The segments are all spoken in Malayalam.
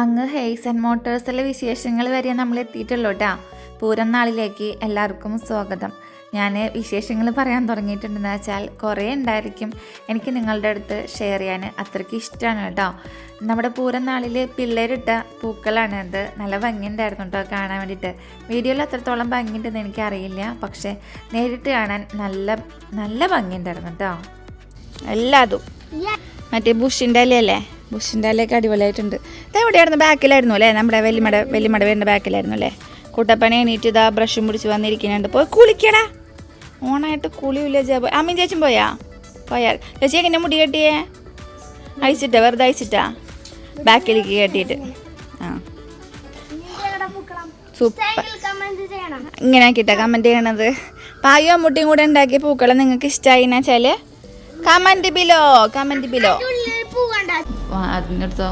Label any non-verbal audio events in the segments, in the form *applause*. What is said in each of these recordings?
അങ്ങ് ഹെയ്സ് ആൻഡ് മോട്ടോഴ്സിലെ വിശേഷങ്ങൾ വരെ നമ്മൾ എത്തിയിട്ടുള്ളൂ കേട്ടോ പൂരം നാളിലേക്ക് എല്ലാവർക്കും സ്വാഗതം. ഞാൻ വിശേഷങ്ങൾ പറയാൻ തുടങ്ങിയിട്ടുണ്ടെന്ന് വെച്ചാൽ കുറേ ഉണ്ടായിരിക്കും എനിക്ക് നിങ്ങളുടെ അടുത്ത് ഷെയർ ചെയ്യാൻ അത്രയ്ക്ക് ഇഷ്ടമാണ് കേട്ടോ നമ്മുടെ പൂരം നാളിൽ പിള്ളേരിട്ട പൂക്കളാണ് അത് നല്ല ഭംഗിയുണ്ടായിരുന്നു കേട്ടോ കാണാൻ വേണ്ടിയിട്ട്. വീഡിയോയിൽ അത്രത്തോളം ഭംഗിയുണ്ടെന്ന് എനിക്കറിയില്ല. പക്ഷേ നേരിട്ട് കാണാൻ നല്ല നല്ല ഭംഗിയുണ്ടായിരുന്നു കേട്ടോ എല്ലാതും. മറ്റേ ബുഷിന്റെ ഇലയല്ലേ? ബുഷിന്റെ അല്ലേക്ക് അടിപൊളിയായിട്ടുണ്ട്. ഇത് എവിടെയായിരുന്നു ബാക്കിലായിരുന്നു അല്ലേ? നമ്മുടെ വെല്ലിമട വെല്ലിമട വീടിന്റെ ബാക്കിലായിരുന്നു അല്ലേ? കുട്ടപ്പനെ എണീറ്റ് ഇതാ ബ്രഷും പിടിച്ച് വന്നിരിക്കുന്നുണ്ട്. പോയി കുളിക്കടാ. ഓണായിട്ട് കുളിയില്ല ജാ പോയി അമ്മീൻ ചേച്ചും പോയാ? പോയാ. ചേച്ചി എങ്ങനെ മുടി കെട്ടിയേ? അയച്ചിട്ടാ വെറുതെ അയച്ചിട്ടാ ബാക്കിലേക്ക് കെട്ടിയിട്ട്. ആ. സൂപ്പർ ഇങ്ങനെ ആക്കിയിട്ടാ കമന്റ് ചെയ്യണത്. പായും അമ്മൂട്ടിയും കൂടെ ഉണ്ടാക്കിയ പൂക്കളെ നിങ്ങൾക്ക് ഇഷ്ടമായി എന്നാച്ചാൽ കമന്റ് ബിലോ കമന്റ് ബിലോ അതിനടുത്തോ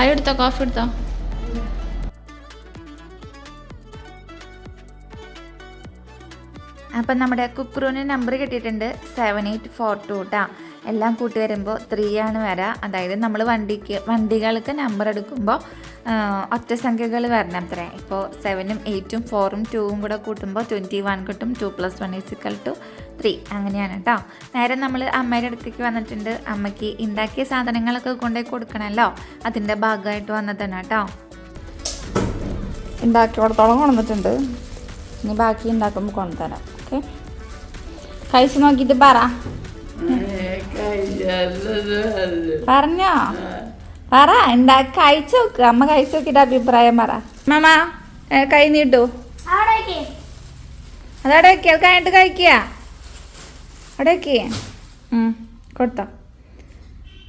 അയെടുത്തോ കോഫി എടുത്തോ അപ്പം നമ്മുടെ കുക്കുറൂന് നമ്പർ കിട്ടിയിട്ടുണ്ട് സെവൻ എയ്റ്റ് ഫോർ ടു കേട്ടോ എല്ലാം കൂട്ടി വരുമ്പോൾ ത്രീ ആണ് വരാ. അതായത് നമ്മൾ വണ്ടിക്ക് വണ്ടികൾക്ക് നമ്പർ എടുക്കുമ്പോൾ ഒറ്റ സംഖ്യകൾ വരണം അത്ര. ഇപ്പോൾ സെവനും എയ്റ്റും ഫോറും ടൂവും കൂടെ കൂട്ടുമ്പോൾ ട്വന്റി വൺ കിട്ടും two plus one is equal two three അങ്ങനെയാണ് കേട്ടോ നേരെ നമ്മൾ അമ്മയുടെ അടുത്തേക്ക് വന്നിട്ടുണ്ട്. അമ്മയ്ക്ക് ഉണ്ടാക്കിയ സാധനങ്ങളൊക്കെ കൊണ്ടുപോയി കൊടുക്കണമല്ലോ അതിന്റെ ഭാഗമായിട്ട് വന്നതാണ് കേട്ടോ ഉണ്ടാക്കി കൊടുത്തോളം കൊണ്ടുവന്നിട്ടുണ്ട്. ഇനി ബാക്കി ഉണ്ടാക്കുമ്പോൾ കൊണ്ടുതരാം. ഓക്കെ കഴിച്ച് നോക്കിയിട്ട് പറ. പറഞ്ഞോ. പറ എന്താ കഴിച്ചു നോക്ക്. അമ്മ കഴിച്ചു നോക്കിട്ട് അഭിപ്രായം പറ. മാമ കൈ നീട്ടു അതവിടെ വെക്കുക അത് കഴിഞ്ഞിട്ട് കഴിക്കുക. അവിടെ വെക്കുക കൊടുത്തോ.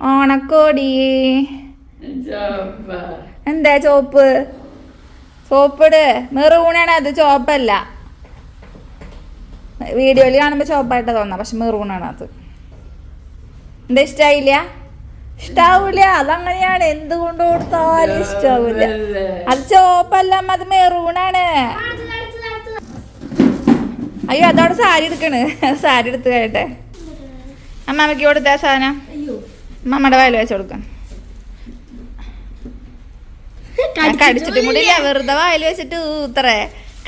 ഓണക്കോടി. എന്താ ചോപ്പ്? ചോപ്പിട്. മെറൂണാണ് അത് ചോപ്പല്ല. വീഡിയോയിൽ കാണുമ്പോൾ ചോപ്പായിട്ട് തോന്നാം. പക്ഷെ മെറൂണാണ് അത്. എന്താ ഇഷ്ടായില്ല? ഇഷ്ടാവൂല. അതങ്ങനെയാണ്. എന്ത് കൊണ്ട് കൊടുത്താലും ഇഷ്ടാവൂല. അത് ചോപ്പല്ല അത് മെറൂണാണ്. അയ്യോ അതോടെ സാരി എടുക്കണ്. സാരി എടുത്ത് കഴിയട്ടെ അമ്മമ്മക്ക് കൊടുത്ത സാധനം. അമ്മമ്മയുടെ വയൽ വെച്ച് കൊടുക്കാം. കടിച്ചിട്ടും കൂടി ഇല്ല. വെറുതെ വായിൽ വെച്ചിട്ട് ഊത്രേ.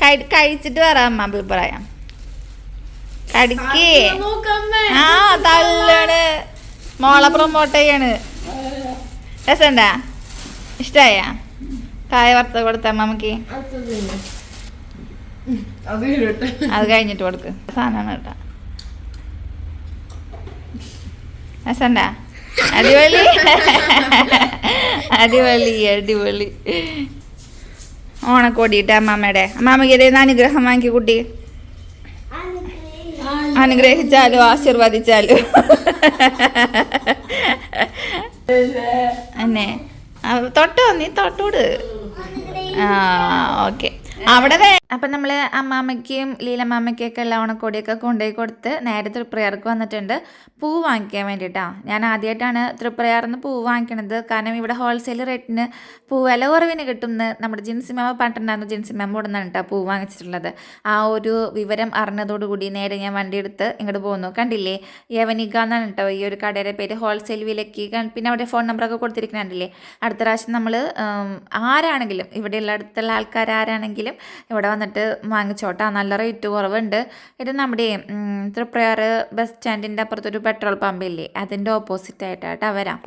കഴി- കഴിച്ചിട്ട് വരാം അമ്മ. അഭിപ്രായം കടിക്കേ. ആ തള്ളണ്. മോളെ പ്രൊമോട്ട് ചെയ്യാണ്. രസണ്ടാ ഇഷ്ടായ? കായ വറുത്ത കൊടുത്ത മമ്മക്ക് അത് കഴിഞ്ഞിട്ട് കൊടുക്ക്. സാധനമാണ് കേട്ടാ. രസണ്ടാ അടിപൊളി. അടിപൊളി അടിപൊളി. ഓണക്കോടിയിട്ട് അമ്മാമ്മയുടെ. അമ്മാമ്മക്ക് ഇതേന്ന് അനുഗ്രഹം വാങ്ങി കുട്ടി. അനുഗ്രഹിച്ചാലോ ആശീർവദിച്ചാലോ. അന്നെ. തൊട്ടോ നീ തൊട്ടൂട്. ആ ഓക്കെ. അവിടെ അപ്പം നമ്മൾ അമ്മാമ്മയ്ക്കും ലീലമ്മാമ്മയ്ക്കൊക്കെ ഉള്ള ഓണക്കോടിയൊക്കെ കൊണ്ടുപോയി കൊടുത്ത് നേരെ തൃപ്രയാർക്ക് വന്നിട്ടുണ്ട്. പൂ വാങ്ങിക്കാൻ വേണ്ടിയിട്ടാണ് ഞാൻ ആദ്യമായിട്ടാണ് തൃപ്രയാറിൽ നിന്ന് പൂ വാങ്ങിക്കണത്. കാരണം ഇവിടെ ഹോൾസെയിൽ റേറ്റിന് പൂ വില കുറവിന് കിട്ടുമെന്ന് നമ്മുടെ ജിൻസി മാമ പണ്ടുണ്ടായിരുന്നു ജിൻസിമാമ ഇവിടെ നിന്നാണ് കേട്ടോ പൂ വാങ്ങിച്ചിട്ടുള്ളത്. ആ ഒരു വിവരം അറിഞ്ഞതോടുകൂടി നേരെ ഞാൻ വണ്ടി എടുത്ത് ഇങ്ങോട്ട് പോകുന്നു കണ്ടില്ലേ? യവനിക എന്നാണ് കേട്ടോ ഈ ഒരു കടയുടെ പേര്. ഹോൾസെയിൽ വിലക്കി പിന്നെ അവിടെ ഫോൺ നമ്പറൊക്കെ കൊടുത്തിരിക്കുന്നുണ്ടല്ലേ? അടുത്ത പ്രാവശ്യം നമ്മൾ ആരാണെങ്കിലും ഇവിടെയുള്ള അടുത്തുള്ള ആൾക്കാർ ആരാണെങ്കിലും ഇവിടെ വന്നിട്ട് വാങ്ങിച്ചോട്ടാ. നല്ല റേറ്റ് കുറവുണ്ട്. ഇത് നമ്മുടെ തൃപ്രയാർ ബസ് സ്റ്റാൻഡിന്റെ അപ്പുറത്തൊരു പെട്രോൾ പമ്പില്ലേ അതിന്റെ ഓപ്പോസിറ്റ് ആയിട്ടാട്ടാ വരാം.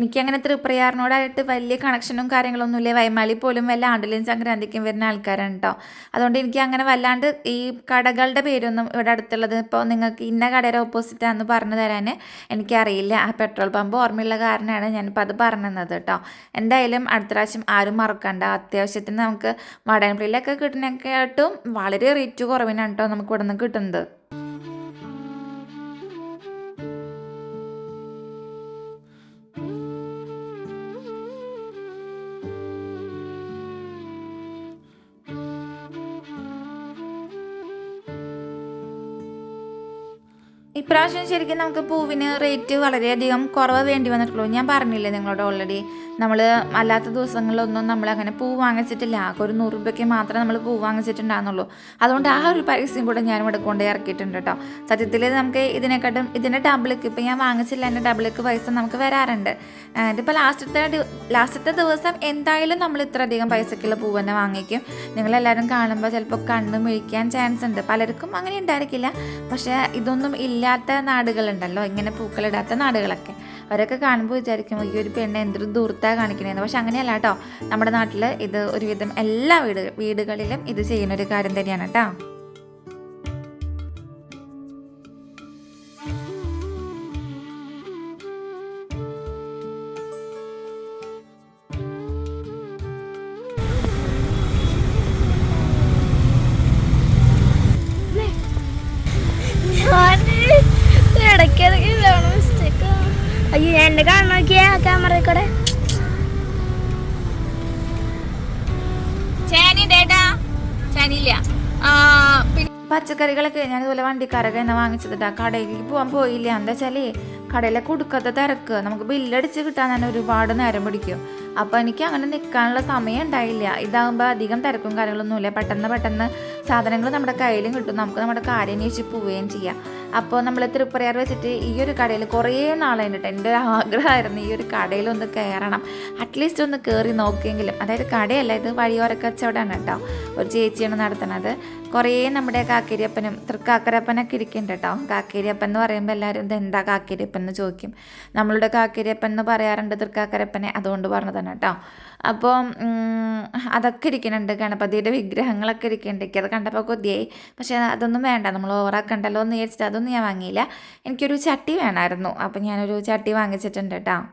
എനിക്കങ്ങനെ തൃപ്രയാറിനോടായിട്ട് വലിയ കണക്ഷനും കാര്യങ്ങളൊന്നുമില്ല. വൈമാലി പോലും വല്ല ആണ്ടിലും സംക്രാന്തിക്കും വരുന്ന ആൾക്കാരാണ് കേട്ടോ അതുകൊണ്ട് എനിക്ക് അങ്ങനെ വല്ലാണ്ട് ഈ കടകളുടെ പേരൊന്നും ഇവിടെ അടുത്തുള്ളത് ഇപ്പോൾ നിങ്ങൾക്ക് ഇന്ന കടയുടെ ഓപ്പോസിറ്റാന്ന് പറഞ്ഞു തരാൻ എനിക്കറിയില്ല. ആ പെട്രോൾ പമ്പ് ഓർമ്മയുള്ള കാരണമാണ് ഞാനിപ്പോൾ അത് പറഞ്ഞത് കേട്ടോ എന്തായാലും അടുത്ത പ്രാവശ്യം ആരും മറക്കണ്ട. അത്യാവശ്യത്തിന് നമുക്ക് വടൻപള്ളിയിലൊക്കെ കിട്ടുന്നതിനെക്കാട്ടും വളരെ റേറ്റ് കുറവിനാണ് കേട്ടോ നമുക്ക് ഇവിടെ നിന്ന് കിട്ടുന്നത്. ഇപ്രാവശ്യം ശരിക്കും നമുക്ക് പൂവിന് റേറ്റ് വളരെയധികം കുറവ് വേണ്ടി വന്നിട്ടുള്ളൂ. ഞാൻ പറഞ്ഞില്ലേ നിങ്ങളോട് ഓൾറെഡി നമ്മൾ അല്ലാത്ത ദിവസങ്ങളിലൊന്നും നമ്മൾ അങ്ങനെ പൂ വാങ്ങിച്ചിട്ടില്ല. ആകെ ഒരു നൂറ് രൂപയ്ക്ക് മാത്രമേ നമ്മൾ പൂ വാങ്ങിച്ചിട്ടുണ്ടാകുന്നുള്ളൂ അതുകൊണ്ട് ആ ഒരു പരസ്യം കൂടെ ഞാൻ ഇവിടെ കൊണ്ട് ഇറക്കിയിട്ടുണ്ട് കേട്ടോ. സത്യത്തിൽ നമുക്ക് ഇതിനെക്കാട്ടും ഇതിന്റെ ഡബിൾക്ക് ഇപ്പം ഞാൻ വാങ്ങിച്ചില്ല എന്റെ ഡബിൾക്ക് പൈസ നമുക്ക് വരാറുണ്ട്. ഇതിപ്പോൾ ലാസ്റ്റത്തെ ലാസ്റ്റത്തെ ദിവസം എന്തായാലും നമ്മൾ ഇത്ര അധികം പൈസക്കുള്ള പൂ തന്നെ വാങ്ങിക്കും. നിങ്ങളെല്ലാവരും കാണുമ്പോൾ ചിലപ്പോൾ കണ്ണ് മിഴിക്കാൻ ചാൻസ് ഉണ്ട്. പലർക്കും അങ്ങനെ ഉണ്ടായിരിക്കില്ല. പക്ഷേ ഇതൊന്നും ഇല്ലാത്ത നാടുകളുണ്ടല്ലോ ഇങ്ങനെ പൂക്കളിടാത്ത നാടുകളൊക്കെ. അവരൊക്കെ കാണുമ്പോൾ വിചാരിക്കും ഈ ഒരു പെണ്ണ് എന്തൊരു ദൂരത്താണ് കാണിക്കണേന്ന്. പക്ഷെ അങ്ങനെയല്ല കേട്ടോ നമ്മുടെ നാട്ടിൽ ഇത് ഒരുവിധം എല്ലാ വീട് വീടുകളിലും ഇത് ചെയ്യുന്ന ഒരു കാര്യം തന്നെയാണ് കേട്ടോ അയ്യോ എന്നെ കാണാൻ നോക്കിയാ ക്യാമറ കൂടെ. പച്ചക്കറികളൊക്കെ ഞാൻ ഇതുപോലെ വണ്ടിക്കാരൊക്കെ എന്നെ വാങ്ങിച്ചതിട്ടാ. കടയിലേക്ക് പോകാൻ പോയില്ല. എന്താ വെച്ചാലേ കടയിലെ കൊടുക്കാത്ത തിരക്ക്. നമുക്ക് ബില്ലടിച്ച് കിട്ടാൻ തന്നെ ഒരുപാട് നേരം പിടിക്കും. അപ്പൊ എനിക്ക് അങ്ങനെ നിൽക്കാനുള്ള സമയം ഉണ്ടായില്ല. ഇതാകുമ്പോൾ അധികം തിരക്കും കാര്യങ്ങളൊന്നുമില്ല. പെട്ടെന്ന് പെട്ടെന്ന് സാധനങ്ങൾ നമ്മുടെ കയ്യിലും കിട്ടും. നമുക്ക് നമ്മുടെ കാര്യം അന്വേഷിച്ച് പോവുകയും ചെയ്യാം. അപ്പോൾ നമ്മൾ തൃപ്പറയാർ വെച്ചിട്ട് ഈ ഒരു കടയിൽ കുറേ നാളായിട്ട് എന്റെ ഒരു ആഗ്രഹമായിരുന്നു ഈ ഒരു കടയിൽ ഒന്ന് കയറണം അറ്റ്ലീസ്റ്റ് ഒന്ന് കയറി നോക്കിയെങ്കിലും. അതായത് കടയല്ല ഇത് വഴിയോര കച്ചവടമാണ് കേട്ടോ. ഒരു ചേച്ചിയാണ് നടത്തുന്നത്. കുറേ നമ്മുടെ കാക്കേരിയപ്പനും തൃക്കാക്കരപ്പനൊക്കെ ഇരിക്കുന്നുണ്ട് കേട്ടോ. കാക്കേരിയപ്പൻ എന്ന് പറയുമ്പോൾ എല്ലാവരും ഇത് എന്താ കാക്കേരിയപ്പൻ എന്ന് ചോദിക്കും. നമ്മളുടെ കാക്കേരിയപ്പൻ എന്ന് പറയാറുണ്ട് തൃക്കാക്കരപ്പനെ. അതുകൊണ്ട് പറഞ്ഞതാണ് കേട്ടോ. അപ്പോൾ അതൊക്കെ ഇരിക്കുന്നുണ്ട്. ഗണപതിയുടെ വിഗ്രഹങ്ങളൊക്കെ ഇരിക്കുന്നുണ്ട്. എനിക്കത് കണ്ടപ്പോൾ കൊതിയായി. പക്ഷേ അതൊന്നും വേണ്ട. നമ്മൾ ഓവറാക്കണ്ടല്ലോ എന്ന് വിചാരിച്ചിട്ട് അതൊന്നും ഞാൻ വാങ്ങിയില്ല. എനിക്കൊരു ചട്ടി വേണമായിരുന്നു. അപ്പോൾ ഞാനൊരു ചട്ടി വാങ്ങിച്ചിട്ടുണ്ട് കേട്ടോ.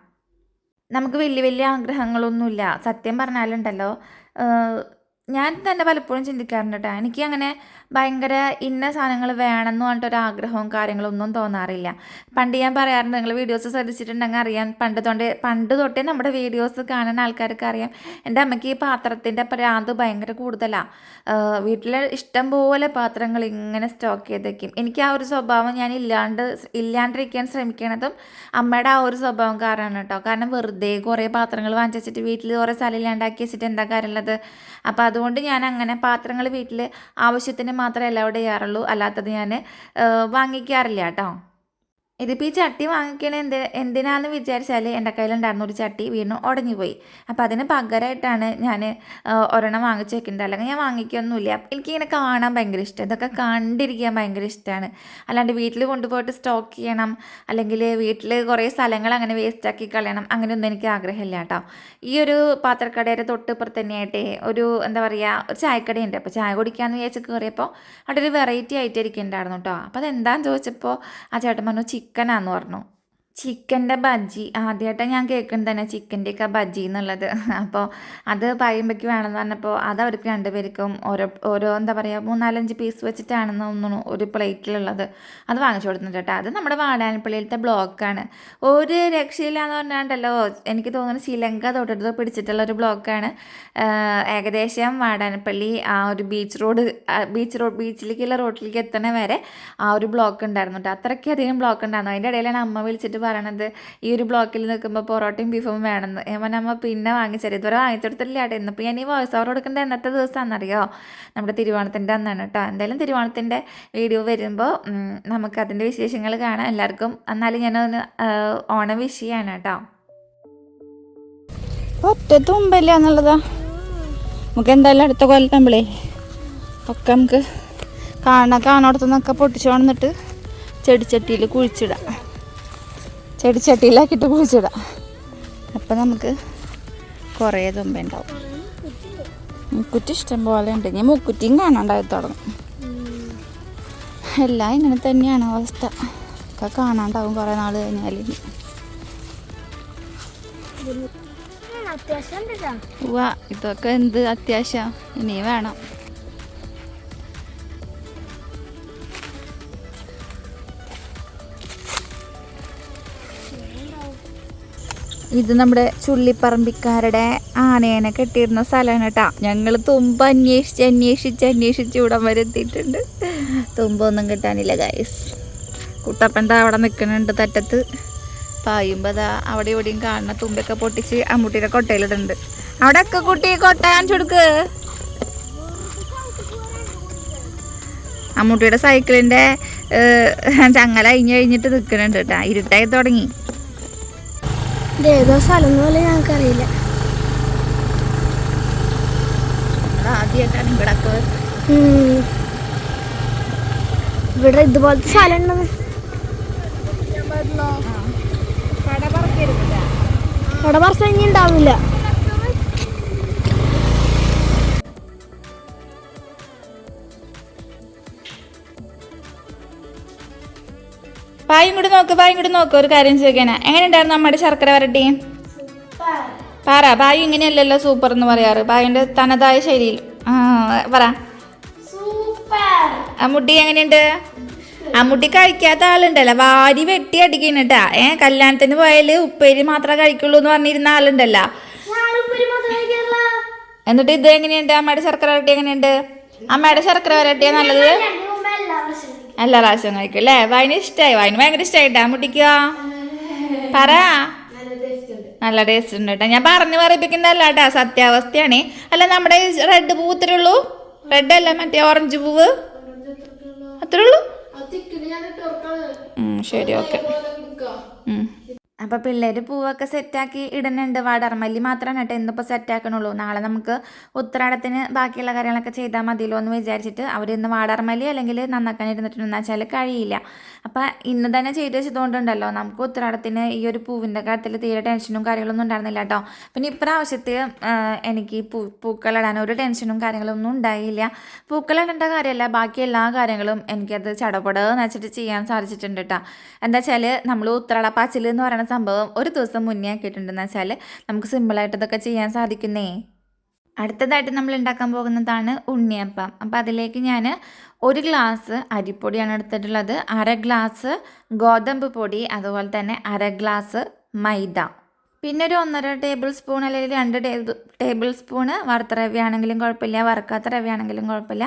നമുക്ക് വലിയ വലിയ ആഗ്രഹങ്ങളൊന്നുമില്ല. സത്യം പറഞ്ഞാലുണ്ടല്ലോ. ഞാൻ തന്നെ പലപ്പോഴും ചിന്തിക്കാറുണ്ട് കേട്ടോ. എനിക്ക് അങ്ങനെ ഭയങ്കര ഇന്ന സാധനങ്ങൾ വേണമെന്ന് പറഞ്ഞിട്ടൊരു ആഗ്രഹവും കാര്യങ്ങളൊന്നും തോന്നാറില്ല. പണ്ട് ഞാൻ പറയാറുണ്ട് നിങ്ങൾ വീഡിയോസ് ശ്രദ്ധിച്ചിട്ടുണ്ടെങ്കിൽ അറിയാം. പണ്ട് തൊട്ടേ പണ്ട് തൊട്ടേ നമ്മുടെ വീഡിയോസ് കാണുന്ന ആൾക്കാർക്ക് അറിയാം. എന്റെ അമ്മയ്ക്ക് ഈ പാത്രത്തിന്റെ പ്രാന്ത് ഭയങ്കര കൂടുതലാണ് വീട്ടിലെ ഇഷ്ടം പോലെ പാത്രങ്ങൾ ഇങ്ങനെ സ്റ്റോക്ക് ചെയ്ത് വയ്ക്കും എനിക്ക് ആ ഒരു സ്വഭാവം ഞാൻ ഇല്ലാണ്ട് ഇല്ലാണ്ടിരിക്കാൻ ശ്രമിക്കണതും അമ്മയുടെ ആ ഒരു സ്വഭാവം കാരണമാണ് കേട്ടോ. കാരണം വെറുതെ കുറേ പാത്രങ്ങൾ വാങ്ങിച്ചിട്ട് വീട്ടിൽ കുറേ സ്ഥലം ഇല്ലാണ്ടാക്കി വെച്ചിട്ട് എന്താ കാര്യമുള്ളത്? അപ്പോൾ അതുകൊണ്ട് ഞാൻ അങ്ങനെ പാത്രങ്ങൾ വീട്ടിൽ ആവശ്യത്തിന് മാത്രമേ അലൗഡ് ചെയ്യാറുള്ളൂ. അല്ലാത്തത് ഞാൻ വാങ്ങിക്കാറില്ല കേട്ടോ. ഇതിപ്പോൾ ഈ ചട്ടി വാങ്ങിക്കണേ എന്ത് എന്തിനാന്ന് വിചാരിച്ചാൽ എന്റെ കയ്യിലുണ്ടായിരുന്ന ഒരു ചട്ടി വീണ് ഉടഞ്ഞു പോയി അപ്പോൾ അതിന് പകരമായിട്ടാണ് ഞാൻ ഒരെണ്ണം വാങ്ങിച്ചു വെക്കുന്നത് അല്ലെങ്കിൽ ഞാൻ വാങ്ങിക്കൊന്നുമില്ല. എനിക്കിങ്ങനെ കാണാൻ ഭയങ്കര ഇഷ്ടം. ഇതൊക്കെ കണ്ടിരിക്കാൻ ഭയങ്കര ഇഷ്ടമാണ് അല്ലാണ്ട് വീട്ടിൽ കൊണ്ടുപോയിട്ട് സ്റ്റോക്ക് ചെയ്യണം. അല്ലെങ്കിൽ വീട്ടിൽ കുറേ സ്ഥലങ്ങൾ അങ്ങനെ വേസ്റ്റാക്കി കളയണം. അങ്ങനെയൊന്നും എനിക്ക് ആഗ്രഹമില്ല കേട്ടോ. ഈ ഒരു പാത്രക്കടയുടെ തൊട്ടിപ്പുറത്ത് തന്നെയായിട്ട് ഒരു എന്താ പറയുക ഒരു ചായക്കടയുണ്ട്. അപ്പോൾ ചായ കുടിക്കാമെന്ന് വിചാരിച്ച് കയറിയപ്പോൾ അവിടെ ഒരു വെറൈറ്റി ആയിട്ട് ഇരിക്കുന്നുണ്ടായിരുന്നു കേട്ടോ. അപ്പോൾ അതെന്താണെന്ന് ചോദിച്ചപ്പോൾ ആ ചേട്ടൻ പറഞ്ഞു ചിക്കനാന്ന് പറഞ്ഞു. ചിക്കന്റെ ബജ്ജി. ആദ്യമായിട്ടാണ് ഞാൻ കേൾക്കുന്നത് തന്നെ ചിക്കന്റെയൊക്കെ ബജ്ജി എന്നുള്ളത്. *laughs* അപ്പോൾ അത് പറയുമ്പോഴേക്ക് വേണമെന്ന് പറഞ്ഞപ്പോൾ അത് അവർക്ക് രണ്ടുപേർക്കും ഓരോ ഓരോ എന്താ പറയുക മൂന്നാലഞ്ച് പീസ് വെച്ചിട്ടാണെന്ന് തോന്നുന്നു ഒരു പ്ലേറ്റിലുള്ളത്. അത് വാങ്ങിച്ചു കൊടുക്കുന്നുണ്ട് കേട്ടോ. അത് നമ്മുടെ വാടാനപ്പള്ളിയിലത്തെ ബ്ലോക്കാണ്. ഒരു രക്ഷയില്ലാന്ന് പറഞ്ഞാണ്ടല്ലോ എനിക്ക് തോന്നുന്നു ശ്രീലങ്ക തൊട്ടടുത്ത് പിടിച്ചിട്ടുള്ള ഒരു ബ്ലോക്കാണ് ഏകദേശം വാടാനപ്പള്ളി ആ ഒരു ബീച്ച് റോഡ് ബീച്ച് റോഡ് ബീച്ചിലേക്കുള്ള റോഡിലേക്ക് എത്തണ വരെ ആ ഒരു ബ്ലോക്ക് ഉണ്ടായിരുന്നു കേട്ടോ. അത്രയ്ക്കധികം ബ്ലോക്ക് ഉണ്ടായിരുന്നു. അതിന്റെ ഇടയിലാണ് അമ്മ വിളിച്ചിട്ട് പറയണത് ഈ ഒരു ബ്ലോക്കിൽ നിൽക്കുമ്പോൾ പൊറോട്ടയും ബീഫും വേണമെന്ന് ഏമനമ്മ പിന്നെ വാങ്ങിച്ചത് ഇതുവരെ വാങ്ങിച്ചെടുത്തില്ല കേട്ടോ ഇന്നിപ്പോൾ ഞാൻ ഈ വോയിസ് ഓവർ കൊടുക്കേണ്ട എന്നത്തെ ദിവസമാണെന്നറിയോ നമ്മുടെ തിരുവോണത്തിന്റെ അന്നാണ് കേട്ടോ എന്തായാലും തിരുവോണത്തിന്റെ വീഡിയോ വരുമ്പോൾ നമുക്ക് അതിന്റെ വിശേഷങ്ങൾ കാണാം എല്ലാവർക്കും എന്നാലും ഞാനൊന്ന് ഓണം വിഷ് ചെയ്യാണ് കേട്ടോ ഒറ്റ മുമ്പല്ല എന്നുള്ളതാ നമുക്ക് എന്തായാലും അടുത്ത കൊല്ലം കൊല്ലത്തമ്പളേ ഒക്കെ നമുക്ക് കാണാൻ കാണോടത്തുനിന്നൊക്കെ പൊട്ടിച്ചു കൊണ്ടിട്ട് ചെടിച്ചട്ടിയിൽ കുഴിച്ചിടാം ചെടിച്ചട്ടിയിലാക്കിയിട്ട് കുഴിച്ചിടാം അപ്പം നമുക്ക് കുറേ തുമ്പ ഉണ്ടാവും. മുക്കുറ്റി ഇഷ്ടം പോലെ ഉണ്ട്. ഇനി മുക്കുറ്റിയും കാണാണ്ടായി തുടങ്ങും. എല്ലാം ഇങ്ങനെ തന്നെയാണ് അവസ്ഥ. ഒക്കെ കാണാണ്ടാവും കുറേ നാൾ കഴിഞ്ഞാൽ ഇതൊക്കെ എന്ത് അത്യാവശ്യം? ഇനി വേണം. ഇത് നമ്മുടെ ചുള്ളിപ്പറമ്പിക്കാരുടെ ആനേനെ കെട്ടിയിരുന്ന സ്ഥലമാണ് കേട്ടാ ഞങ്ങൾ തുമ്പ് അന്വേഷിച്ച് അന്വേഷിച്ച് അന്വേഷിച്ച് ഇവിടം വരെ എത്തിയിട്ടുണ്ട്. തുമ്പൊന്നും കിട്ടാനില്ല ഗൈസ് കുട്ടപ്പന്റെ അവിടെ നിൽക്കുന്നുണ്ട് തറ്റത്ത്. പായുമ്പോൾ അതാ അവിടെ ഇവിടെയും കാണുന്ന തുമ്പൊക്കെ പൊട്ടിച്ച് അമ്മൂട്ടിയുടെ കൊട്ടയിലിടുന്നുണ്ട്. അവിടെ ഒക്കെ കുട്ടി കൊട്ട കാണിച്ചു കൊടുക്ക്. അമ്മൂട്ടിയുടെ സൈക്കിളിന്റെ ചങ്ങല അഴിഞ്ഞ് കഴിഞ്ഞിട്ട് നിൽക്കുന്നുണ്ട് കേട്ടാ ഇരുട്ടായി തുടങ്ങി. ഇത് ഏതോ സ്ഥലം പോലെ ഞങ്ങൾക്കറിയില്ല. ആദ്യമായിട്ടാണ് ഇവിടെ. ഇവിടെ ഇതുപോലത്തെ സ്ഥലം ഉണ്ടെന്ന്. കട പറച്ച ഇനി ഉണ്ടാവില്ല. പായും കൂടി നോക്ക് വായും കൂടി നോക്ക് ഒരു കാര്യം ചോദിക്കാനാ. എങ്ങനെ ഉണ്ടായിരുന്നു നമ്മുടെ ശർക്കര വരട്ടി? പറ. ബായു ഇങ്ങനെയല്ലല്ലോ സൂപ്പർ എന്ന് പറയാറ്. ബായുന്റെ തനതായ ശൈലിയിൽ പറ. അമ്മുട്ടി എങ്ങനെയുണ്ട്? അമ്മുട്ടി കഴിക്കാത്ത ആളുണ്ടല്ലോ. വാരി വെട്ടി അടിക്കണട്ടാ ഏ കല്യാണത്തിന് പോയാൽ ഉപ്പേരി മാത്രം കഴിക്കുള്ളൂ എന്ന് പറഞ്ഞിരുന്ന ആളുണ്ടല്ലോ. എന്നിട്ട് ഇത് എങ്ങനെയുണ്ട്? അമ്മയുടെ ശർക്കര വരട്ടി എങ്ങനെയുണ്ട്? അമ്മയുടെ ശർക്കര വരട്ടിയാ നല്ലത്? എല്ലാ പ്രാവശ്യം കഴിക്കും അല്ലേ? വൈന് ഇഷ്ടമായി വൈന് ഭയങ്കര ഇഷ്ടമായിട്ടാ മുട്ടിക്കുക പറ. നല്ല ടേസ്റ്റ് ഉണ്ട് കേട്ടോ ഞാൻ പറഞ്ഞു പറയിപ്പിക്കുന്നതല്ല കേട്ടോ സത്യാവസ്ഥയാണ്. അല്ല നമ്മുടെ റെഡ് പൂവ് ഇത്രേ ഉള്ളൂ റെഡ് അല്ല മറ്റേ ഓറഞ്ച് പൂവ്? അത്രേ ഉള്ളൂ? ശരി ഓക്കെ അപ്പോൾ പിള്ളേർ പൂവൊക്കെ സെറ്റാക്കി ഇടുന്നുണ്ട്. വാടർമല്ലി മാത്രമാണ് കേട്ടോ ഇന്നിപ്പോൾ സെറ്റാക്കണുള്ളൂ നാളെ നമുക്ക് ഉത്രാടത്തിന് ബാക്കിയുള്ള കാര്യങ്ങളൊക്കെ ചെയ്താൽ മതിയല്ലോ എന്ന് വിചാരിച്ചിട്ട് അവർ ഇന്ന് വാടർമല്ലി അല്ലെങ്കിൽ നന്നാക്കാൻ ഇരുന്നിട്ടുണ്ടെന്ന് വെച്ചാൽ കഴിയില്ല. അപ്പോൾ ഇന്ന് തന്നെ ചെയ്ത് വെച്ചതുകൊണ്ടുണ്ടല്ലോ. നമുക്ക് ഉത്തരാടത്തിന് ഈ ഒരു പൂവിന്റെ കാര്യത്തിൽ തീരെ ടെൻഷനും കാര്യങ്ങളൊന്നും ഉണ്ടായിരുന്നില്ല കേട്ടോ പിന്നെ ഇപ്രാവശ്യത്തിൽ എനിക്ക് പൂ പൂക്കളിടാൻ ഒരു ടെൻഷനും കാര്യങ്ങളൊന്നും ഉണ്ടായില്ല. പൂക്കളിടേണ്ട കാര്യമല്ല ബാക്കി എല്ലാ കാര്യങ്ങളും എനിക്കത് ചടപടന്ന് വെച്ചിട്ട് ചെയ്യാൻ സാധിച്ചിട്ടുണ്ട് കേട്ടോ എന്താ വെച്ചാൽ നമ്മൾ ഉത്രാടപ്പാച്ചിൽ എന്ന് പറയുന്ന സംഭവം ഒരു ദിവസം മുന്നേ ആക്കിയിട്ടുണ്ടെന്ന് വെച്ചാൽ നമുക്ക് സിമ്പിളായിട്ട് ഇതൊക്കെ ചെയ്യാൻ സാധിക്കുന്നേ. അടുത്തതായിട്ട് നമ്മൾ ഉണ്ടാക്കാൻ പോകുന്നതാണ് ഉണ്ണിയപ്പം. അപ്പോൾ അതിലേക്ക് ഞാൻ ഒരു ഗ്ലാസ് അരിപ്പൊടിയാണ് എടുത്തിട്ടുള്ളത്. അര ഗ്ലാസ് ഗോതമ്പ് പൊടി അതുപോലെ തന്നെ അര ഗ്ലാസ് മൈദ. പിന്നെ ഒരു ഒന്നര ടേബിൾ സ്പൂൺ അല്ലെങ്കിൽ രണ്ട് ടേബിൾ സ്പൂൺ വറുത്ത റവിയാണെങ്കിലും കുഴപ്പമില്ല വറുക്കാത്ത റവിയാണെങ്കിലും കുഴപ്പമില്ല.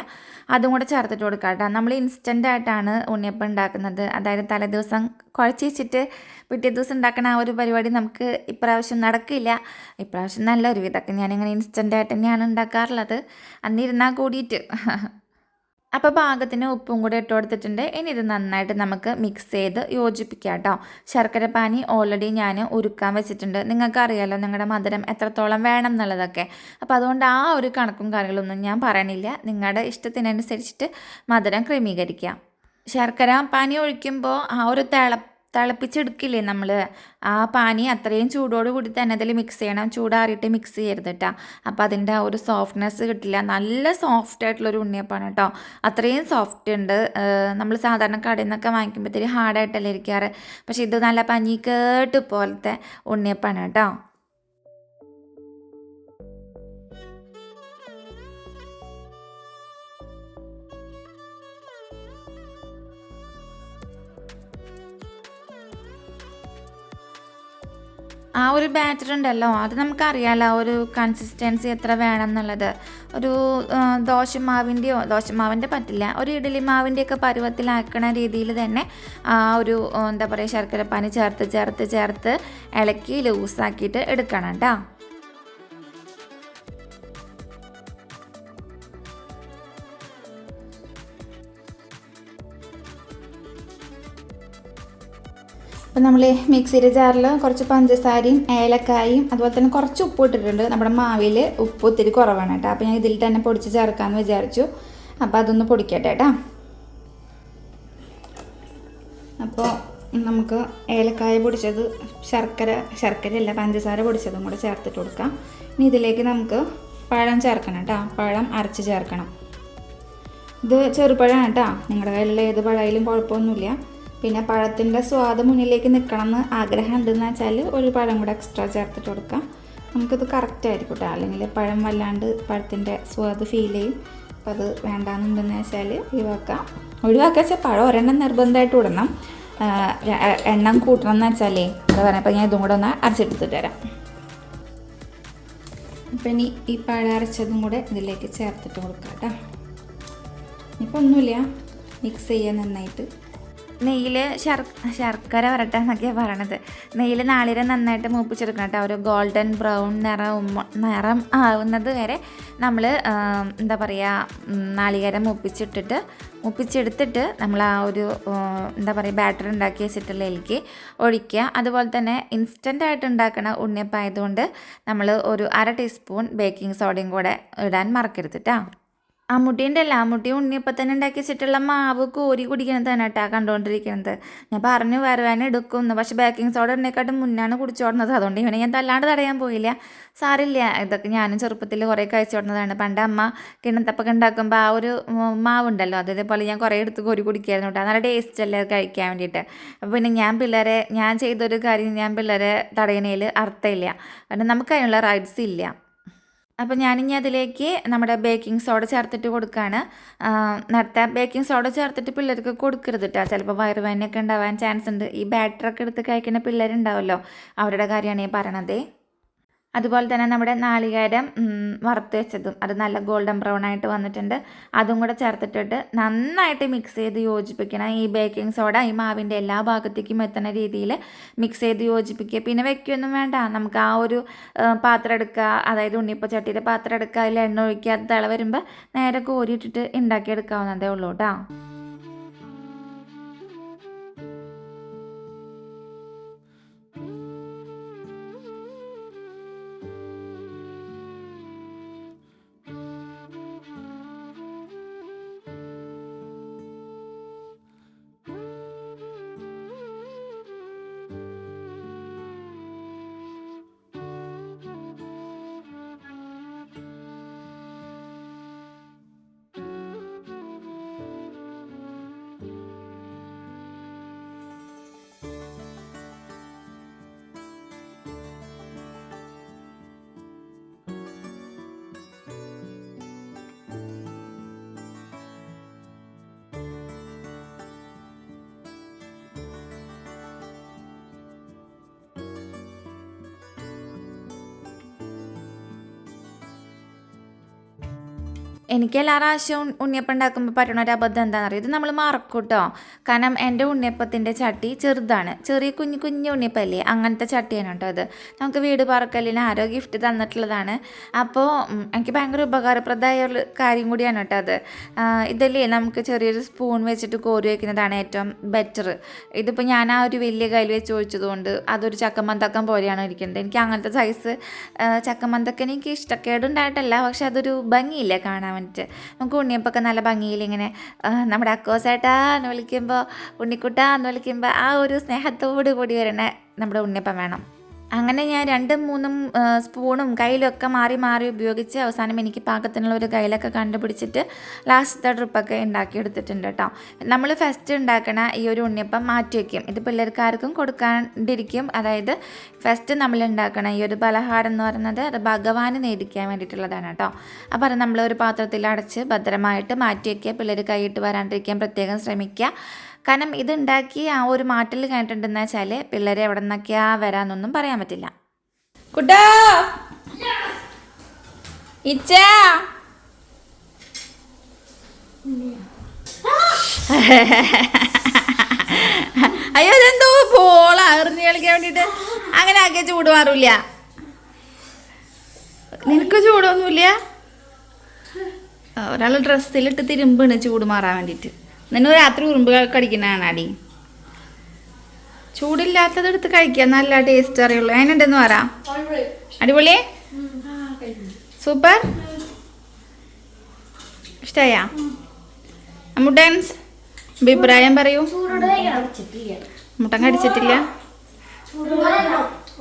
അതും കൂടെ ചേർത്തിട്ട് കൊടുക്കാം കേട്ടോ. നമ്മൾ ഇൻസ്റ്റന്റ് ആയിട്ടാണ് ഉണ്ണിയപ്പം ഉണ്ടാക്കുന്നത്. അതായത് തലേദിവസം കുഴച്ച് വെച്ചിട്ട് പിറ്റേ ദിവസം ഉണ്ടാക്കുന്ന ആ ഒരു പരിപാടി നമുക്ക് ഇപ്രാവശ്യം നടക്കില്ല. ഇപ്രാവശ്യം നല്ല ഒരു വിധമൊക്കെ ഞാനിങ്ങനെ ഇൻസ്റ്റന്റ് ആയിട്ട് തന്നെയാണ് ഉണ്ടാക്കാറുള്ളത്. അന്നിരുന്നാൽ കൂടിയിട്ട്. അപ്പോൾ പാകത്തിന് ഉപ്പും കൂടെ ഇട്ട് കൊടുത്തിട്ടുണ്ട്. ഇനി ഇത് നന്നായിട്ട് നമുക്ക് മിക്സ് ചെയ്ത് യോജിപ്പിക്കാം കേട്ടോ. ശർക്കര പാനി ഓൾറെഡി ഞാൻ ഉരുക്കാൻ വെച്ചിട്ടുണ്ട്. നിങ്ങൾക്ക് അറിയാലോ നിങ്ങളുടെ മധുരം എത്രത്തോളം വേണം എന്നുള്ളതൊക്കെ. അപ്പോൾ അതുകൊണ്ട് ആ ഒരു കണക്കും കാര്യങ്ങളൊന്നും ഞാൻ പറയണില്ല. നിങ്ങളുടെ ഇഷ്ടത്തിനനുസരിച്ചിട്ട് മധുരം ക്രമീകരിക്കാം. ശർക്കര പാനി ഒഴിക്കുമ്പോൾ ആ ഒരു തിള തിളപ്പിച്ചെടുക്കില്ലേ നമ്മൾ ആ പാനി അത്രയും ചൂടോട് കൂടി തന്നെ അതിൽ മിക്സ് ചെയ്യണം. ചൂടാറിയിട്ട് മിക്സ് ചെയ്യരുത് കേട്ടോ അപ്പോൾ അതിന്റെ ആ ഒരു സോഫ്റ്റ്നെസ് കിട്ടില്ല. നല്ല സോഫ്റ്റ് ആയിട്ടുള്ളൊരു ഉണ്ണിയപ്പാണ് കേട്ടോ അത്രയും സോഫ്റ്റ് ഉണ്ട്. നമ്മൾ സാധാരണ കടയിൽ നിന്നൊക്കെ വാങ്ങിക്കുമ്പോഴത്തേക്ക് ഹാർഡായിട്ടല്ലേ ഇരിക്കാറ്. പക്ഷേ ഇത് നല്ല പഞ്ഞിക്കേട്ട് പോലത്തെ ഉണ്ണിയപ്പാണ് കേട്ടോ ആ ഒരു ബാറ്റർ ഉണ്ടല്ലോ അത് നമുക്കറിയാലോ ഒരു കൺസിസ്റ്റൻസി എത്ര വേണം എന്നുള്ളത് ഒരു ദോശമാവിന്റെയോ ദോശമാവിന്റെ പറ്റില്ല ഒരു ഇഡ്ഡലി മാവിന്റെയൊക്കെ പരുവത്തിലാക്കണ രീതിയിൽ തന്നെ ആ ഒരു എന്താ പറയുക ശർക്കരപ്പാനി ചേർത്ത് ചേർത്ത് ചേർത്ത് ഇളക്കി ലൂസാക്കിയിട്ട് എടുക്കണം കേട്ടോ അപ്പം നമ്മൾ മിക്സിയുടെ ജാറിൽ കുറച്ച് പഞ്ചസാരയും ഏലക്കായും അതുപോലെ തന്നെ കുറച്ച് ഉപ്പ് ഇട്ടിട്ടുണ്ട്. നമ്മുടെ മാവിൽ ഉപ്പ് ഒത്തിരി കുറവാണ് കേട്ടോ. അപ്പോൾ ഞാൻ ഇതിൽ തന്നെ പൊടിച്ച് ചേർക്കാമെന്ന് വിചാരിച്ചു. അപ്പോൾ അതൊന്ന് പൊടിക്കട്ടെ കേട്ടോ. അപ്പോൾ നമുക്ക് ഏലക്കായ പൊടിച്ചത് ശർക്കര ശർക്കരയല്ല പഞ്ചസാര പൊടിച്ചതും കൂടെ ചേർത്തിട്ട് കൊടുക്കാം. ഇനി ഇതിലേക്ക് നമുക്ക് പഴം ചേർക്കണം കേട്ടോ. പഴം അരച്ച് ചേർക്കണം. ഇത് ചെറുപഴമാണ് കേട്ടോ. നിങ്ങളുടെ കയ്യിലുള്ള ഏത് പഴമായാലും കുഴപ്പമൊന്നുമില്ല. പിന്നെ പഴത്തിന്റെ സ്വാദ് മുന്നിലേക്ക് നിൽക്കണം എന്ന് ആഗ്രഹം ഉണ്ടെന്ന് വെച്ചാൽ ഒരു പഴം കൂടെ എക്സ്ട്രാ ചേർത്തിട്ട് കൊടുക്കാം. നമുക്കിത് കറക്റ്റ് ആയിരിക്കും കേട്ടോ അല്ലെങ്കിൽ പഴം വല്ലാണ്ട് പഴത്തിന്റെ സ്വാദ് ഫീൽ ചെയ്യും. അപ്പോൾ അത് വേണ്ടാന്നുണ്ടെന്ന് വെച്ചാൽ ഒഴിവാക്കാം. ഒഴിവാക്കുക വെച്ചാൽ പഴം ഒരെണ്ണം നിർബന്ധമായിട്ട് ഇടണം. ആ, എണ്ണം കൂട്ടണം എന്ന് വെച്ചാലേ എന്താ പറയുക അപ്പോൾ ഞാൻ ഇതും കൂടെ ഒന്ന് അരച്ചെടുത്തിട്ട് തരാം അപ്പം ഇനി ഈ പഴം അരച്ചതും കൂടെ ഇതിലേക്ക് ചേർത്തിട്ട് കൊടുക്കാം കേട്ടോ ഇപ്പം ഒന്നുമില്ല. മിക്സ് ചെയ്യാൻ നന്നായിട്ട്. നെയ്യിൽ ശർ ശർക്കര വരട്ടെ എന്നൊക്കെയാണ് പറയണത്. നെയ്യിൽ നാളികേരം നന്നായിട്ട് മൂപ്പിച്ചെടുക്കണം കേട്ടോ. ഒരു ഗോൾഡൻ ബ്രൗൺ നിറം നിറം ആവുന്നത് വരെ നമ്മൾ എന്താ പറയുക നാളികേരം മൂപ്പിച്ചിട്ടിട്ട് മുപ്പിച്ചെടുത്തിട്ട് നമ്മൾ ആ ഒരു എന്താ പറയുക ബാറ്റർ ഉണ്ടാക്കി വെച്ചിട്ടുള്ളതിലേക്ക് ഒഴിക്കുക. അതുപോലെ തന്നെ ഇൻസ്റ്റന്റ് ആയിട്ട് ഉണ്ടാക്കണ ഉണ്ണിയപ്പം ആയതുകൊണ്ട് നമ്മൾ ഒരു അര ടീസ്പൂൺ ബേക്കിംഗ് സോഡയും കൂടെ ഇടാൻ മറക്കരുത് കേട്ടോ. അമ്മുട്ടീന്റെ അല്ല? അമ്മുട്ടി ഉണ്ണിയപ്പത്തന്നെ ഉണ്ടാക്കി വെച്ചിട്ടുള്ള മാവ് കോരി കുടിക്കണത് തന്നെ കേട്ടാ കണ്ടുകൊണ്ടിരിക്കുന്നത് ഞാൻ പറഞ്ഞു വരവാൻ എടുക്കുന്നു പക്ഷെ ബേക്കിംഗ് സോഡ ഉണ്ണിയെക്കാട്ടും മുന്നാണ് കുടിച്ചോടുന്നത് അതുകൊണ്ട് ഇവനെ ഞാൻ തല്ലാണ്ട് തടയാൻ പോയില്ല. സാറില്ല ഇതൊക്കെ ഞാനും ചെറുപ്പത്തിൽ കുറേ കഴിച്ചോടുന്നതാണ് പണ്ട് അമ്മ കിണത്തപ്പൊക്കെ ഉണ്ടാക്കുമ്പോൾ ആ ഒരു മാവ് മാവുണ്ടല്ലോ അതേപോലെ ഞാൻ കുറേ എടുത്ത് കോരി കുടിക്കായിരുന്നു കേട്ടോ. നല്ല ടേസ്റ്റ് അല്ലേ കഴിക്കാൻ വേണ്ടിയിട്ട്. അപ്പോൾ പിന്നെ ഞാൻ പിള്ളേരെ ഞാൻ ചെയ്തൊരു കാര്യം ഞാൻ പിള്ളേരെ തടയണേൽ അർത്ഥമില്ല കാരണം നമുക്ക് അതിനുള്ള റൈറ്റ്സ് ഇല്ല. അപ്പോൾ ഞാനിനി അതിലേക്ക് നമ്മുടെ ബേക്കിംഗ് സോഡ ചേർത്തിട്ട് കൊടുക്കുകയാണ് നേരത്തെ ബേക്കിംഗ് സോഡ ചേർത്തിട്ട് പിള്ളേർക്ക് കൊടുക്കരുത് കേട്ടോ ചിലപ്പോൾ വയറുവേദനയൊക്കെ ഉണ്ടാവാൻ ചാൻസ് ഉണ്ട്. ഈ ബാറ്ററൊക്കെ എടുത്ത് കഴിക്കുന്ന പിള്ളേരുണ്ടാവുമല്ലോ അവരുടെ കാര്യമാണ് ഈ പറയണത്. അതുപോലെ തന്നെ നമ്മുടെ നാളികേരം വറുത്ത് വെച്ചതും അത് നല്ല ഗോൾഡൻ ബ്രൗൺ ആയിട്ട് വന്നിട്ടുണ്ട്. അതും കൂടെ ചേർത്തിട്ടിട്ട് നന്നായിട്ട് മിക്സ് ചെയ്ത് യോജിപ്പിക്കണം. ഈ ബേക്കിംഗ് സോഡ ഈ മാവിന്റെ എല്ലാ ഭാഗത്തേക്കും എത്തുന്ന രീതിയിൽ മിക്സ് ചെയ്ത് യോജിപ്പിക്കുക. പിന്നെ വെക്കുകയൊന്നും വേണ്ട. നമുക്ക് ആ ഒരു പാത്രം എടുക്കുക. അതായത് ഉണ്ണിപ്പച്ചട്ടിയുടെ പാത്രം എടുക്കുക. അതിൽ എണ്ണ ഒഴിക്കുക. അത് തിള വരുമ്പോൾ നേരെ കോരിയിട്ടിട്ട് ഉണ്ടാക്കിയെടുക്കാവുന്നതേ ഉള്ളൂ കേട്ടോ. എനിക്ക് എല്ലാ പ്രാവശ്യവും ഉണ്ണിയപ്പം ഉണ്ടാക്കുമ്പോൾ പറ്റണ ഒരു അബദ്ധം എന്താണെന്ന് അറിയാം ഇത് നമ്മൾ മറക്കും കേട്ടോ കാരണം എന്റെ ഉണ്ണിയപ്പത്തിന്റെ ചട്ടി ചെറുതാണ്. ചെറിയ കുഞ്ഞു കുഞ്ഞു ഉണ്ണിയപ്പല്ലേ? അങ്ങനത്തെ ചട്ടിയാണ് കേട്ടോ അത്. നമുക്ക് വീട് പറക്കലിന് ആരോ ഗിഫ്റ്റ് തന്നിട്ടുള്ളതാണ്. അപ്പോൾ എനിക്ക് ഭയങ്കര ഉപകാരപ്രദമായ ഒരു കാര്യം കൂടിയാണ് കേട്ടോ അത് ഇതല്ലേ? നമുക്ക് ചെറിയൊരു സ്പൂൺ വെച്ചിട്ട് കോരി വയ്ക്കുന്നതാണ് ഏറ്റവും ബെറ്റർ ഇതിപ്പോൾ ഞാൻ ആ ഒരു വലിയ കയ്യിൽ വെച്ച് ഒഴിച്ചതുകൊണ്ട് അതൊരു ചക്കമന്തക്കം പോലെയാണ് ഇരിക്കുന്നത്. എനിക്ക് അങ്ങനത്തെ സൈസ് ചക്കമന്തക്കനെ എനിക്ക് ഇഷ്ടക്കേടുണ്ടായിട്ടല്ല. പക്ഷെ അതൊരു ഭംഗിയില്ല കാണാൻ വേണ്ടിയിട്ട് നമുക്ക് ഉണ്ണിയപ്പൊക്കെ നല്ല ഭംഗിയിൽ ഇങ്ങനെ നമ്മുടെ അക്കോസേട്ടാ എന്ന് വിളിക്കുമ്പോൾ ഉണ്ണിക്കുട്ട എന്ന് വിളിക്കുമ്പോൾ ആ ഒരു സ്നേഹത്തോടു കൂടി വരണ നമ്മുടെ ഉണ്ണിയപ്പം വേണം. അങ്ങനെ ഞാൻ രണ്ടും മൂന്നും സ്പൂണും കയ്യിലൊക്കെ മാറി മാറി ഉപയോഗിച്ച് അവസാനം എനിക്ക് പാകത്തിനുള്ള ഒരു കയ്യിലൊക്കെ കണ്ടുപിടിച്ചിട്ട് ലാസ്റ്റത്തെ ട്രിപ്പൊക്കെ ഉണ്ടാക്കിയെടുത്തിട്ടുണ്ട് കേട്ടോ നമ്മൾ ഫസ്റ്റ് ഉണ്ടാക്കണ ഈ ഒരു ഉണ്ണിയപ്പം മാറ്റി വയ്ക്കും ഇത് പിള്ളേർക്കാർക്കും കൊടുക്കാണ്ടിരിക്കും. അതായത് ഫസ്റ്റ് നമ്മൾ ഉണ്ടാക്കണ ഈ ഒരു പലഹാരം എന്ന് പറയുന്നത് അത് ഭഗവാന് നേടിക്കാൻ വേണ്ടിയിട്ടുള്ളതാണ് കേട്ടോ അപ്പോൾ അത് നമ്മൾ ഒരു പാത്രത്തിൽ അടച്ച് ഭദ്രമായിട്ട് മാറ്റി വയ്ക്കുക പിള്ളേർ കൈയിട്ട് വരാണ്ടിരിക്കാൻ പ്രത്യേകം ശ്രമിക്കുക. കാരണം ഇത് ഉണ്ടാക്കി ആ ഒരു മാറ്റൽ കേട്ടിട്ടുണ്ടെന്ന് വെച്ചാൽ പിള്ളേരെ എവിടെ നിന്നൊക്കെയാ വരാന്നൊന്നും പറയാൻ പറ്റില്ല. കുട്ടാ! ഇച്ച! അയ്യോ അതെന്തോ പോളാ എറിഞ്ഞ് കളിക്കാൻ വേണ്ടിട്ട്. അങ്ങനെ ആക്കിയ ചൂട് മാറൂല നിനക്ക് ചൂടൊന്നുമില്ല? ഒരാൾ ഡ്രസ്സിലിട്ട് തിരുമ്പാണ് ചൂട് മാറാൻ വേണ്ടിയിട്ട് നിന്നെ രാത്രി ഉറുമ്പ് കടിക്കുന്നതാണ് അടി ചൂടില്ലാത്തത് എടുത്ത് കഴിക്കാൻ നല്ല ടേസ്റ്റ് അറിയുള്ളൂ. അതിനുണ്ടെന്ന് പറ? അടിപൊളി? സൂപ്പർ? ഇഷ്ടായ? അമ്മുട്ടൻസ് അഭിപ്രായം പറയൂ. മുട്ടൻ കടിച്ചിട്ടില്ല.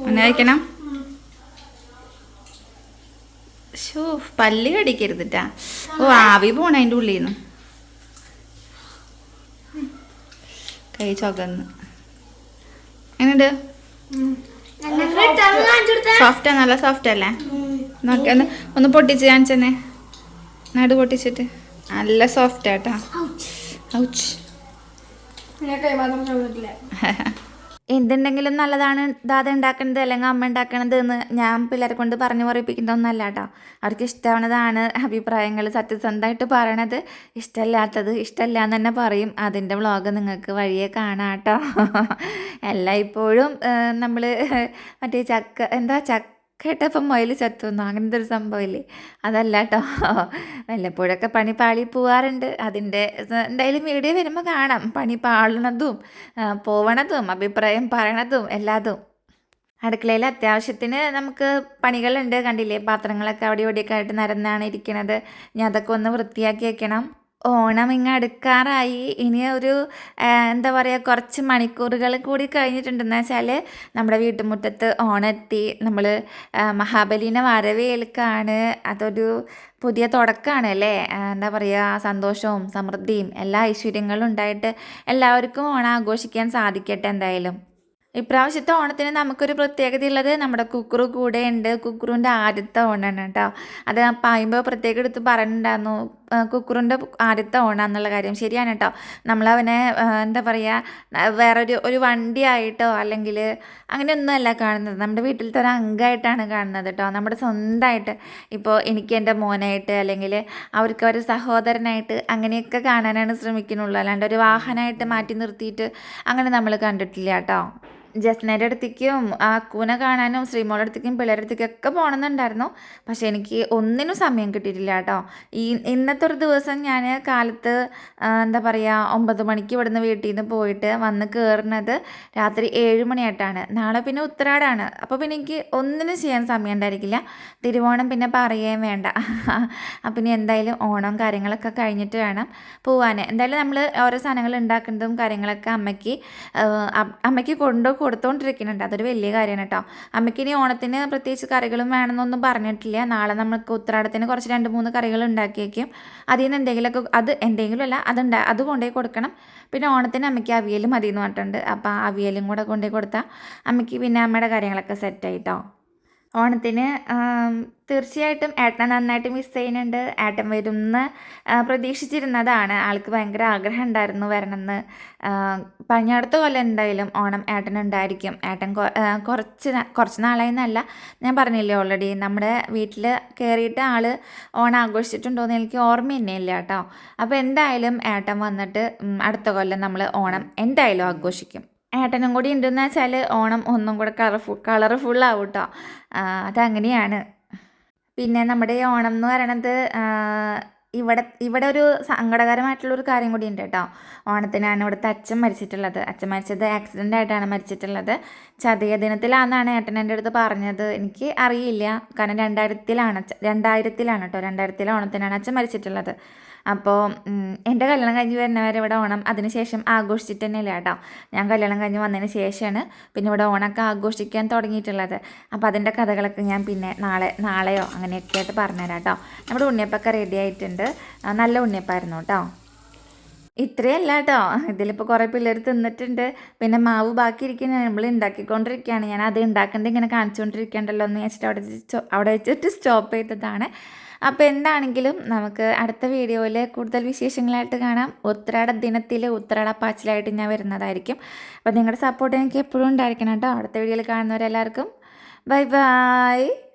അങ്ങനെ കഴിക്കണം. പല്ല് കടിക്കരുതിട്ടാ ഓ ആവി പോണ അതിന്റെ കൈ ചുകന്ന് എങ്ങനെയുണ്ട് സോഫ്റ്റാ നല്ല സോഫ്റ്റ് അല്ലേ? നോക്കി ഒന്ന് ഒന്ന് പൊട്ടിച്ച് കാണിച്ചെന്നെ. നടു പൊട്ടിച്ചിട്ട്. നല്ല സോഫ്റ്റ് ആട്ടാ ഔച്ച്. *laughs* എന്തുണ്ടെങ്കിലും നല്ലതാണ് ദാദ ഉണ്ടാക്കണത് അല്ലെങ്കിൽ അമ്മ ഉണ്ടാക്കണത് എന്ന് ഞാൻ പിള്ളേരെ കൊണ്ട് പറഞ്ഞു പറയിപ്പിക്കുന്നതൊന്നല്ല കേട്ടോ. അവർക്ക് ഇഷ്ടമാണതാണ് അഭിപ്രായങ്ങൾ സത്യസന്ധമായിട്ട് പറയണത്. ഇഷ്ടമല്ലാത്തത് ഇഷ്ടമല്ല എന്ന് തന്നെ പറയും. അതിന്റെ വ്ളോഗ് നിങ്ങൾക്ക് വഴിയെ കാണാം കേട്ടോ. *laughs* എല്ലാം ഇപ്പോഴും നമ്മൾ മറ്റേ ചക്ക എന്താ ചക്ക കേട്ടപ്പം മുയൽ ചത്തുന്നു അങ്ങനത്തെ ഒരു സംഭവമില്ലേ? അതല്ല കേട്ടോ വല്ലപ്പോഴൊക്കെ പണി പാളി പോവാറുണ്ട്. അതിന്റെ എന്തായാലും വീഡിയോ വരുമ്പോൾ കാണാം. പണി പാളണതും പോവണതും അഭിപ്രായം പറയണതും എല്ലാതും. അടുക്കളയിൽ അത്യാവശ്യത്തിന് നമുക്ക് പണികളുണ്ട്. കണ്ടില്ലേ? പാത്രങ്ങളൊക്കെ അവിടെ ഇവിടെയൊക്കെ ആയിട്ട് നിരന്നാണ് ഇരിക്കണത്. ഞാൻ അതൊക്കെ ഒന്ന് വൃത്തിയാക്കി വെക്കണം. ഓണം ഇങ്ങ് അടുക്കാറായി. ഇനി ഒരു എന്താ പറയുക കുറച്ച് മണിക്കൂറുകൾ കൂടി കഴിഞ്ഞിട്ടുണ്ടെന്ന് വെച്ചാൽ നമ്മുടെ വീട്ടുമുറ്റത്ത് ഓണെത്തി. നമ്മൾ മഹാബലിനെ വരവേൽക്കാണ്. അതൊരു പുതിയ തുടക്കമാണ് അല്ലേ? എന്താ പറയുക സന്തോഷവും സമൃദ്ധിയും എല്ലാ ഐശ്വര്യങ്ങളും ഉണ്ടായിട്ട് എല്ലാവർക്കും ഓണം ആഘോഷിക്കാൻ സാധിക്കട്ടെ എന്തായാലും. ഇപ്രാവശ്യത്തെ ഓണത്തിന് നമുക്കൊരു പ്രത്യേകത ഉള്ളത് നമ്മുടെ കുക്കറു കൂടെ ഉണ്ട്. കുക്കുറുവിന്റെ ആദ്യത്തെ ഓണാണ് കേട്ടോ. അത് പറയുമ്പോൾ പ്രത്യേകം എടുത്ത് പറഞ്ഞിട്ടുണ്ടായിരുന്നു കുക്കറിന്റെ ആദ്യത്തെ ഓണാന്നുള്ള കാര്യം. ശരിയാണ് കേട്ടോ. നമ്മളവനെ എന്താ പറയുക വേറൊരു ഒരു വണ്ടിയായിട്ടോ അല്ലെങ്കിൽ അങ്ങനെയൊന്നുമല്ല കാണുന്നത്. നമ്മുടെ വീട്ടിലത്തെ ഒരു അംഗമായിട്ടാണ് കാണുന്നത് കേട്ടോ. നമ്മുടെ സ്വന്തമായിട്ട് ഇപ്പോൾ എനിക്ക് എന്റെ മോനായിട്ട് അല്ലെങ്കിൽ അവർക്ക് ഒരു സഹോദരനായിട്ട് അങ്ങനെയൊക്കെ കാണാനാണ് ശ്രമിക്കുന്നുള്ളൂ. അല്ലാണ്ട് ഒരു വാഹനമായിട്ട് മാറ്റി നിർത്തിയിട്ട് അങ്ങനെ നമ്മൾ കണ്ടിട്ടില്ല കേട്ടോ. ജസ്നയുടെ അടുത്തേക്കും അക്കൂനെ കാണാനും ശ്രീമോളുടെ അടുത്തേക്കും പിള്ളേരുടെ അടുത്തേക്കും ഒക്കെ പോകണമെന്നുണ്ടായിരുന്നു. പക്ഷെ എനിക്ക് ഒന്നിനും സമയം കിട്ടിയിട്ടില്ല കേട്ടോ. ഈ ഇന്നത്തെ ഒരു ദിവസം ഞാൻ കാലത്ത് എന്താ പറയുക ഒമ്പത് മണിക്ക് ഇവിടുന്ന് വീട്ടിൽ നിന്ന് പോയിട്ട് വന്ന് കയറുന്നത് രാത്രി ഏഴ് മണിയായിട്ടാണ്. നാളെ പിന്നെ ഉത്തരാടാണ് അപ്പോൾ പിന്നെ എനിക്ക് ഒന്നിനും ചെയ്യാൻ സമയം ഉണ്ടായിരിക്കില്ല. തിരുവോണം പിന്നെ പറയുകയും വേണ്ട. *laughs* അപ്പം ഇനി എന്തായാലും ഓണം കാര്യങ്ങളൊക്കെ കഴിഞ്ഞിട്ട് വേണം പോവാൻ എന്തായാലും നമ്മൾ ഓരോ സാധനങ്ങൾ ഉണ്ടാക്കുന്നതും കാര്യങ്ങളൊക്കെ അമ്മയ്ക്ക് അമ്മയ്ക്ക് കൊണ്ടു കൊടുത്തോണ്ടിരിക്കുന്നുണ്ട്. അതൊരു വലിയ കാര്യമാണ് കേട്ടോ. അമ്മയ്ക്ക് ഇനി ഓണത്തിന് പ്രത്യേകിച്ച് കറികളും വേണമെന്നൊന്നും പറഞ്ഞിട്ടില്ല. നാളെ നമുക്ക് ഉത്രാടത്തിന് കുറച്ച് രണ്ട് മൂന്ന് കറികൾ ഉണ്ടാക്കിയേക്കും. അതിൽ നിന്ന് എന്തെങ്കിലുമൊക്കെ അത് എന്തെങ്കിലും അല്ല അതുണ്ടാ അത് കൊണ്ടുപോയി കൊടുക്കണം. പിന്നെ ഓണത്തിന് അമ്മയ്ക്ക് അവിയലും മതി എന്ന് പറഞ്ഞിട്ടുണ്ട്. അപ്പോൾ അവിയലും കൂടെ കൊണ്ടുപോയി കൊടുത്താൽ അമ്മയ്ക്ക് പിന്നെ അമ്മയുടെ കാര്യങ്ങളൊക്കെ സെറ്റായിട്ടോ ഓണത്തിന് തീർച്ചയായിട്ടും ഏട്ടനെ നന്നായിട്ട് മിസ് ചെയ്യുന്നുണ്ട്. ഏട്ടൻ വരും എന്ന് പ്രതീക്ഷിച്ചിരുന്നതാണ്. ആൾക്ക് ഭയങ്കര ആഗ്രഹം ഉണ്ടായിരുന്നു വരണമെന്ന്. പഞ്ഞടുത്ത കൊല്ലം എന്തായാലും ഓണം ഏട്ടനുണ്ടായിരിക്കും. ഏട്ടൻ ഏട്ടൻ കുറച്ച് കുറച്ച് നാളായി എന്നല്ല ഞാൻ പറഞ്ഞില്ലേ ഓൾറെഡി നമ്മുടെ വീട്ടിൽ കയറിയിട്ട് ആൾ ഓണം ആഘോഷിച്ചിട്ടുണ്ടോ എന്ന് എനിക്ക് ഓർമ്മ തന്നെ ഇല്ല കേട്ടോ. അപ്പോൾ എന്തായാലും ഏട്ടൻ വന്നിട്ട് അടുത്ത കൊല്ലം നമ്മൾ ഓണം എന്തായാലും ആഘോഷിക്കും. ഏട്ടനും കൂടി ഉണ്ടെന്ന് വെച്ചാൽ ഓണം ഒന്നും കൂടെ കളർഫുൾ കളർഫുൾ ആവും കേട്ടോ അതങ്ങനെയാണ്. പിന്നെ നമ്മുടെ ഓണം എന്ന് പറയണത് ഇവിടെ ഇവിടെ ഒരു സങ്കടകരമായിട്ടുള്ള ഒരു കാര്യം കൂടി ഉണ്ട് കേട്ടോ. ഓണത്തിനാണ് ഇവിടുത്തെ അച്ഛൻ മരിച്ചിട്ടുള്ളത്. അച്ഛൻ മരിച്ചത് ആക്സിഡന്റ് ആയിട്ടാണ് മരിച്ചിട്ടുള്ളത്. ചതയ ദിനത്തിലാണെന്നാണ് ഏട്ടൻ എന്റെ അടുത്ത് പറഞ്ഞത്. എനിക്ക് അറിയില്ല. കാരണം രണ്ടായിരത്തിലാണ് രണ്ടായിരത്തിലാണ് കേട്ടോ. രണ്ടായിരത്തിലെ ഓണത്തിനാണ് അച്ഛൻ മരിച്ചിട്ടുള്ളത്. അപ്പോൾ എന്റെ കല്യാണം കഴിഞ്ഞ് വരുന്നവരെ ഇവിടെ ഓണം അതിനുശേഷം ആഘോഷിച്ചിട്ട് തന്നെയില്ല കേട്ടോ. ഞാൻ കല്യാണം കഴിഞ്ഞ് വന്നതിന് ശേഷമാണ് പിന്നെ ഇവിടെ ഓണമൊക്കെ ആഘോഷിക്കാൻ തുടങ്ങിയിട്ടുള്ളത്. അപ്പോൾ അതിന്റെ കഥകളൊക്കെ ഞാൻ പിന്നെ നാളെ നാളെയോ അങ്ങനെയൊക്കെ ആയിട്ട് പറഞ്ഞുതരാം കേട്ടോ. നമ്മുടെ ഉണ്ണിയപ്പൊക്കെ റെഡി ആയിട്ടുണ്ട്. ആ, നല്ല ഉണ്ണിയപ്പായിരുന്നു കേട്ടോ. ഇത്രയല്ല കേട്ടോ. ഇതിലിപ്പോൾ കുറേ പിള്ളേർ തിന്നിട്ടുണ്ട്. പിന്നെ മാവ് ബാക്കി ഇരിക്കുന്ന നമ്മൾ ഉണ്ടാക്കിക്കൊണ്ടിരിക്കുകയാണ്. ഞാൻ അത് ഉണ്ടാക്കേണ്ട ഇങ്ങനെ കാണിച്ചുകൊണ്ടിരിക്കണ്ടല്ലോ എന്ന് വെച്ചിട്ട് അവിടെ അവിടെ വെച്ചിട്ട് സ്റ്റോപ്പ് ചെയ്തതാണ്. അപ്പോൾ എന്താണെങ്കിലും നമുക്ക് അടുത്ത വീഡിയോയിൽ കൂടുതൽ വിശേഷങ്ങളായിട്ട് കാണാം. ഉത്രാട ദിനത്തിൽ ഉത്രാട പാച്ചിലായിട്ട് ഞാൻ വരുന്നതായിരിക്കും. അപ്പോൾ നിങ്ങളുടെ സപ്പോർട്ട് എനിക്ക് എപ്പോഴും ഉണ്ടായിരിക്കണം കേട്ടോ. അടുത്ത വീഡിയോയിൽ കാണുന്നവരെല്ലാവർക്കും. Bye bye